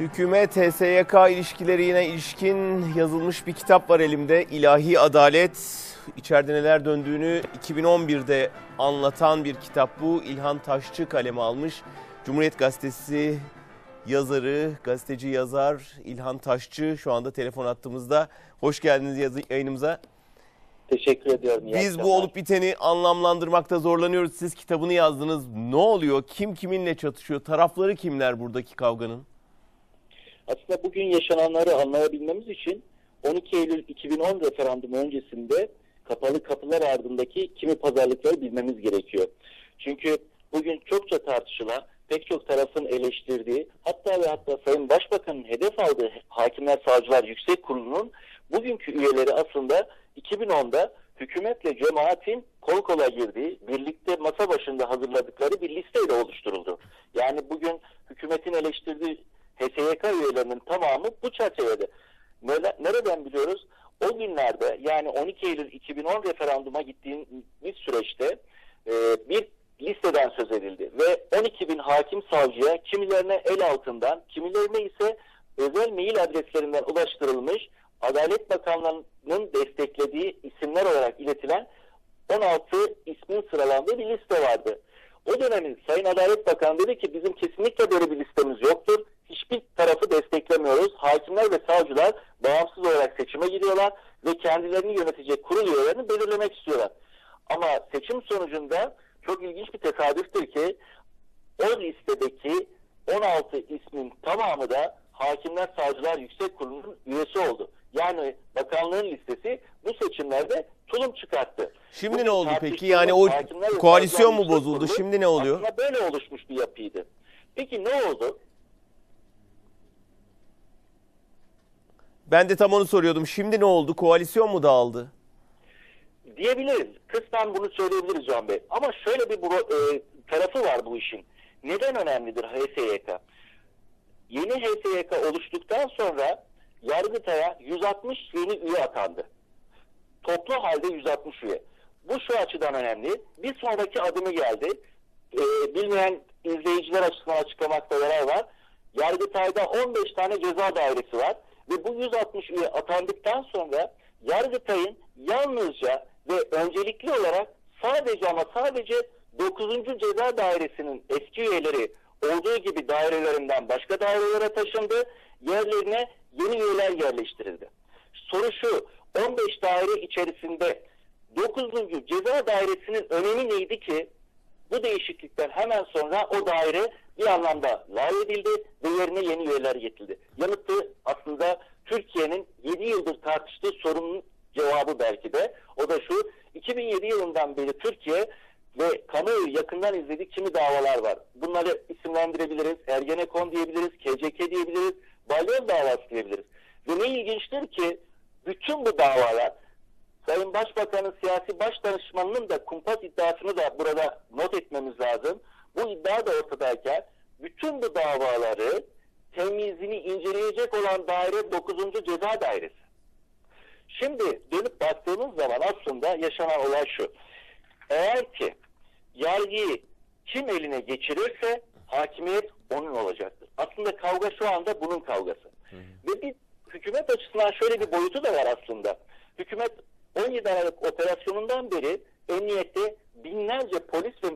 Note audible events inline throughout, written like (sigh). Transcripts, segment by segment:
Hükümet HSYK ilişkilerine ilişkin yazılmış bir kitap var elimde. İlahi Adalet. İçeride neler döndüğünü 2011'de anlatan bir kitap bu. İlhan Taşçı kaleme almış. Cumhuriyet Gazetesi yazarı, gazeteci yazar İlhan Taşçı şu anda telefon attığımızda. Hoş geldiniz yazı- yayınımıza. Teşekkür ediyorum. iyi Biz akşamlar. bu olup biteni anlamlandırmakta zorlanıyoruz. Siz kitabını yazdınız. Ne oluyor? Kim kiminle çatışıyor? Tarafları kimler buradaki kavganın? Aslında bugün yaşananları anlayabilmemiz için 12 Eylül 2010 referandumu öncesinde kapalı kapılar ardındaki kimi pazarlıkları bilmemiz gerekiyor. Çünkü bugün çokça tartışılan, pek çok tarafın eleştirdiği, hatta ve hatta Sayın Başbakan'ın hedef aldığı Hakimler Savcılar Yüksek Kurulu'nun bugünkü üyeleri aslında 2010'da hükümetle cemaatin kol kola girdiği, birlikte masa başında hazırladıkları bir listeyle oluşturuldu. Yani bugün hükümetin eleştirdiği HSYK üyelerinin tamamı bu çerçevede. Nere- Nereden biliyoruz? O günlerde yani 12 Eylül 2010 referanduma gittiğimiz süreçte e, bir listeden söz edildi. Ve 12 bin hakim savcıya kimilerine el altından, kimilerine ise özel mail adreslerinden ulaştırılmış Adalet Bakanlığı'nın desteklediği isimler olarak iletilen 16 ismin sıralandığı bir liste vardı. O dönemin Sayın Adalet Bakanı dedi ki bizim kesinlikle böyle bir listemiz yoktur. Hiçbir tarafı desteklemiyoruz. Hakimler ve savcılar bağımsız olarak seçime gidiyorlar ve kendilerini yönetecek kurul üyelerini belirlemek istiyorlar. Ama seçim sonucunda çok ilginç bir tesadüftür ki o listedeki 16 ismin tamamı da Hakimler Savcılar Yüksek Kurulu'nun üyesi oldu. Yani bakanlığın listesi bu seçimlerde tulum çıkarttı. Şimdi Bugün ne oldu peki? Yani o koalisyon mu bozuldu? Kurulu Şimdi ne oluyor? Aslında böyle oluşmuş bir yapıydı. Peki ne oldu? Ben de tam onu soruyordum. Şimdi ne oldu? Koalisyon mu dağıldı? Diyebiliriz. Kısmen bunu söyleyebiliriz Can Bey. Ama şöyle bir buro- e, tarafı var bu işin. Neden önemlidir HSYK? Yeni HSYK oluştuktan sonra Yargıtay'a 160 yeni üye atandı. Toplu halde 160 üye. Bu şu açıdan önemli. Bir sonraki adımı geldi. Ee, bilmeyen izleyiciler açısından açıklamakta yarar var. Yargıtay'da 15 tane ceza dairesi var. Ve bu 160 üye atandıktan sonra Yargıtay'ın yalnızca ve öncelikli olarak sadece ama sadece 9. ceza dairesinin eski üyeleri olduğu gibi dairelerinden başka dairelere taşındı. Yerlerine yeni üyeler yerleştirildi. Soru şu, 15 daire içerisinde 9. ceza dairesinin önemi neydi ki bu değişiklikten hemen sonra o daire bir anlamda lağv edildi ve yerine yeni üyeler getirildi. Yanıtı aslında Türkiye'nin 7 yıldır tartıştığı sorunun cevabı belki de. O da şu, 2007 yılından beri Türkiye ve kamuoyu yakından izledik kimi davalar var. Bunları isimlendirebiliriz. Ergenekon diyebiliriz, KCK diyebiliriz, balyoz davası diyebiliriz. Ve ne ilginçtir ki bütün bu davalar Sayın Başbakan'ın siyasi baş danışmanının da kumpas iddiasını da burada not etmemiz lazım. Bu iddia da ortadayken bütün bu davaları temizini inceleyecek olan daire 9. Ceza Dairesi. Şimdi dönüp baktığımız zaman aslında yaşanan olay şu. Eğer ki yargıyı kim eline geçirirse hakimiyet onun olacaktır. Aslında kavga şu anda bunun kavgası. Ve bir hükümet açısından şöyle bir boyutu da var aslında. Hükümet 17 Aralık operasyonundan beri emniyette binlerce polis ve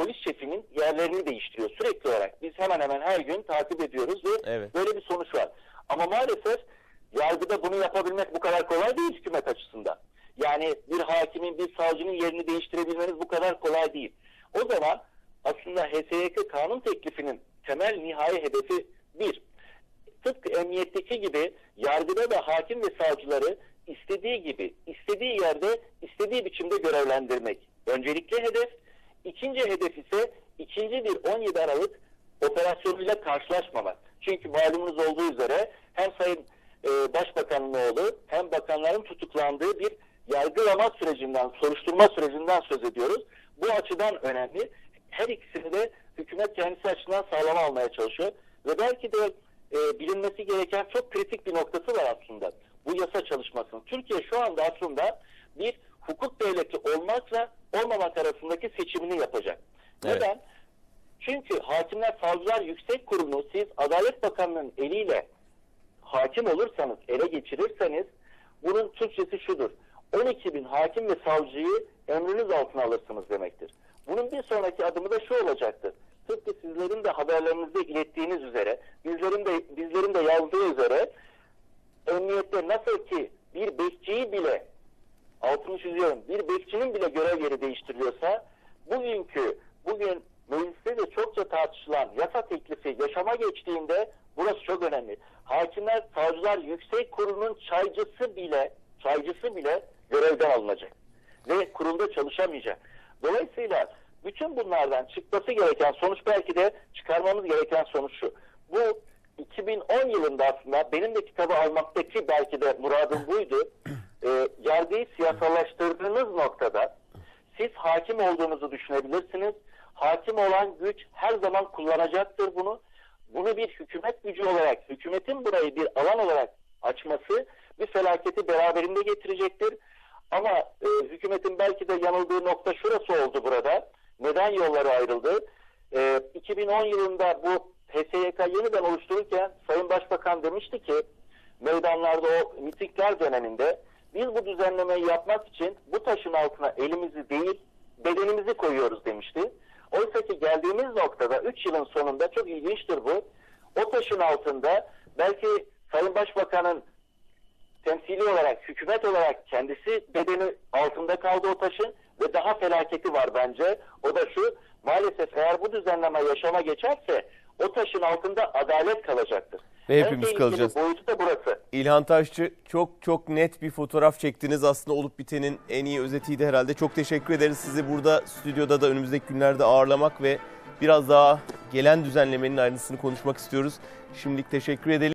polis şefinin yerlerini değiştiriyor sürekli olarak. Biz hemen hemen her gün takip ediyoruz ve Evet. böyle bir sonuç var. Ama maalesef yargıda bunu yapabilmek bu kadar kolay değil hükümet açısından. Yani bir hakimin, bir savcının yerini değiştirebilmeniz bu kadar kolay değil. O zaman aslında HSYK kanun teklifinin temel nihai hedefi bir, tıpkı emniyetteki gibi yargıda da hakim ve savcıları istediği gibi, istediği yerde, istediği biçimde görevlendirmek. Öncelikli hedef. İkinci hedef ise ikinci bir 17 Aralık operasyonuyla karşılaşmamak. Çünkü malumunuz olduğu üzere hem Sayın e, Başbakanın oğlu hem bakanların tutuklandığı bir yargılama sürecinden, soruşturma sürecinden söz ediyoruz. Bu açıdan önemli. Her ikisini de hükümet kendisi açısından sağlama almaya çalışıyor. Ve belki de e, bilinmesi gereken çok kritik bir noktası var aslında. Bu yasa çalışmasının. Türkiye şu anda aslında bir hukuk devleti olmakla olmamak arasındaki seçimini yapacak. Evet. Neden? Çünkü Hakimler Savcılar Yüksek Kurulu siz Adalet Bakanlığı'nın eliyle hakim olursanız, ele geçirirseniz bunun Türkçesi şudur. 12 bin hakim ve savcıyı emriniz altına alırsınız demektir. Bunun bir sonraki adımı da şu olacaktır. Tıpkı sizlerin de haberlerinizde ilettiğiniz üzere, bizlerin de, bizlerin de yazdığı üzere emniyette nasıl ki bir bekçiyi bile altını çiziyorum bir bekçinin bile görev yeri değiştiriyorsa bugünkü bugün mecliste de çokça tartışılan yasa yaşama geçtiğinde burası çok önemli. Hakimler Savcılar Yüksek Kurulu'nun çaycısı bile çaycısı bile görevden alınacak ve kurulda çalışamayacak. Dolayısıyla bütün bunlardan çıkması gereken sonuç belki de çıkarmamız gereken sonuç şu. Bu 2010 yılında aslında benim de kitabı almaktaki belki de muradım buydu. (clears throat) Ee, yargıyı siyasallaştırdığınız noktada siz hakim olduğunuzu düşünebilirsiniz. Hakim olan güç her zaman kullanacaktır bunu. Bunu bir hükümet gücü olarak, hükümetin burayı bir alan olarak açması bir felaketi beraberinde getirecektir. Ama e, hükümetin belki de yanıldığı nokta şurası oldu burada. Neden yolları ayrıldı? E, 2010 yılında bu HSYK yeniden oluştururken Sayın Başbakan demişti ki meydanlarda o mitikler döneminde biz bu düzenlemeyi yapmak için bu taşın altına elimizi değil bedenimizi koyuyoruz demişti. Oysa ki geldiğimiz noktada 3 yılın sonunda çok ilginçtir bu. O taşın altında belki Sayın Başbakan'ın temsili olarak, hükümet olarak kendisi bedeni altında kaldı o taşın ve daha felaketi var bence. O da şu, maalesef eğer bu düzenleme yaşama geçerse o taşın altında adalet kalacaktır. Ve hepimiz kalacağız. boyutu da burası. İlhan Taşçı çok çok net bir fotoğraf çektiniz. Aslında olup bitenin en iyi özetiydi herhalde. Çok teşekkür ederiz sizi burada stüdyoda da önümüzdeki günlerde ağırlamak ve biraz daha gelen düzenlemenin ayrıntısını konuşmak istiyoruz. Şimdilik teşekkür edelim.